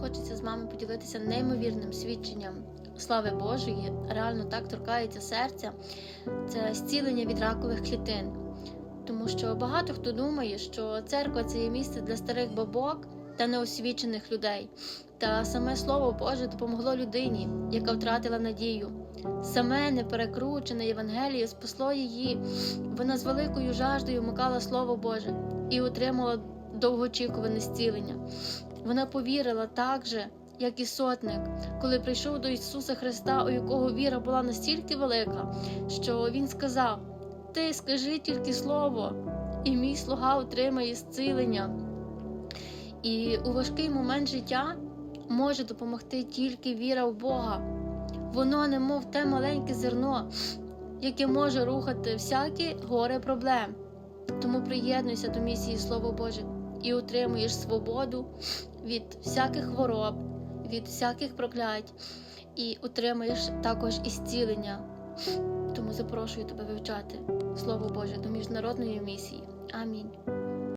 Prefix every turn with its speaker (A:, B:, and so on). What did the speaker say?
A: хочеться з вами поділитися неймовірним свідченням слави Божої. Реально так торкається серця. Це зцілення від ракових клітин. Тому що багато хто думає, що церква це є місце для старих бабок та неосвічених людей. Та саме Слово Боже допомогло людині, яка втратила надію. Саме неперекручене Євангеліє спасло її. Вона з великою жаждою мукала Слово Боже і отримала довгоочікуване зцілення. Вона повірила так же, як і сотник, коли прийшов до Ісуса Христа, у якого віра була настільки велика, що Він сказав: Ти скажи тільки Слово, і мій слуга отримає зцілення. І у важкий момент життя може допомогти тільки віра в Бога. Воно немов те маленьке зерно, яке може рухати всякі гори проблем. Тому приєднуйся до місії Слово Боже і отримуєш свободу від всяких хвороб, від всяких проклять, і отримуєш також і зцілення. Тому запрошую тебе вивчати Слово Боже до міжнародної місії. Амінь.